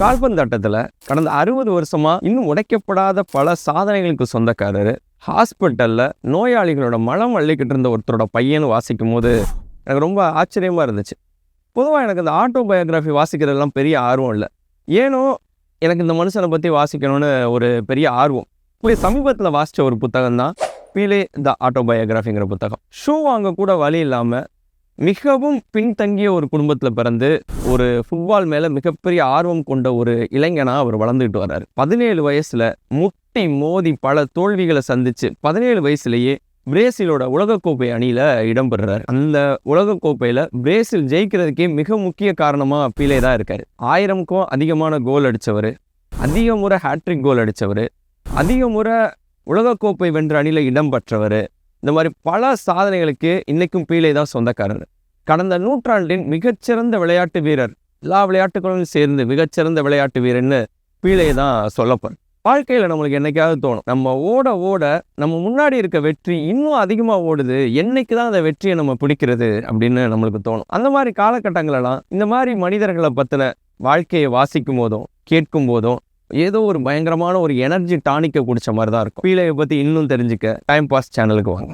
கால்பந்தாட்டத்தில் கடந்த அறுபது வருஷமா இன்னும் உடைக்கப்படாத பல சாதனைகளுக்கு சொந்தக்காரர். ஹாஸ்பிட்டலில் நோயாளிகளோட மலம் அள்ளிக்கிட்டு இருந்த ஒருத்தரோட பையன் வாசிக்கும் போது எனக்கு ரொம்ப ஆச்சரியமாக இருந்துச்சு. பொதுவாக எனக்கு இந்த ஆட்டோபயோகிராஃபி வாசிக்கிறதெல்லாம் பெரிய ஆர்வம் இல்லை. ஏனோ எனக்கு இந்த மனுஷனை பற்றி வாசிக்கணும்னு ஒரு பெரிய ஆர்வம். இப்படி சமீபத்தில் வாசித்த ஒரு புத்தகம் தான் பீலே த ஆட்டோபயோகிராஃபிங்கிற புத்தகம். ஷூ வாங்க கூட வழி இல்லாமல் மிகவும் பின்தங்கிய ஒரு குடும்பத்தில் பிறந்து ஒரு ஃபுட்பால் மேலே மிகப்பெரிய ஆர்வம் கொண்ட ஒரு இளைஞனாக அவர் வளர்ந்துக்கிட்டு வர்றாரு. பதினேழு வயசில் முட்டி மோதி பல தோல்விகளை சந்தித்து பதினேழு வயசுலேயே பிரேசிலோட உலகக்கோப்பை அணியில் இடம்பெறுறாரு. அந்த உலகக்கோப்பையில் பிரேசில் ஜெயிக்கிறதுக்கே மிக முக்கிய காரணமாக பீலே தான் இருக்கார். ஆயிரமுக்கும் அதிகமான கோல் அடித்தவர் அதிக முறை ஹேட்ரிக் கோல் அடித்தவர் அதிக முறை உலகக்கோப்பை வென்ற அணியில் இடம் பெற்றவர் இந்த மாதிரி பல சாதனைகளுக்கு இன்றைக்கும் பீலே தான் சொந்தக்காரர். கடந்த நூற்றாண்டின் மிகச்சிறந்த விளையாட்டு வீரர் எல்லா விளையாட்டுகளும் சேர்ந்து மிகச்சிறந்த விளையாட்டு வீரர்னு பீலே தான் சொல்லப்படும். வாழ்க்கையில் நம்மளுக்கு என்னைக்காவது தோணும். நம்ம ஓட ஓட நம்ம முன்னாடி இருக்க வெற்றி இன்னும் அதிகமாக ஓடுது. என்னைக்கு தான் அந்த வெற்றியை நம்ம பிடிக்கிறது அப்படின்னு நம்மளுக்கு தோணும். அந்த மாதிரி காலகட்டங்களெல்லாம் இந்த மாதிரி மனிதர்களை பற்றின வாழ்க்கையை வாசிக்கும் போதும் கேட்கும் போதும் ஏதோ ஒரு பயங்கரமான ஒரு எனர்ஜி டானிக்கை குடிச்ச மாதிரி தான் இருக்கும் பீலையை பற்றி இன்னும் தெரிஞ்சுக்க டைம் பாஸ் சேனலுக்கு வாங்க.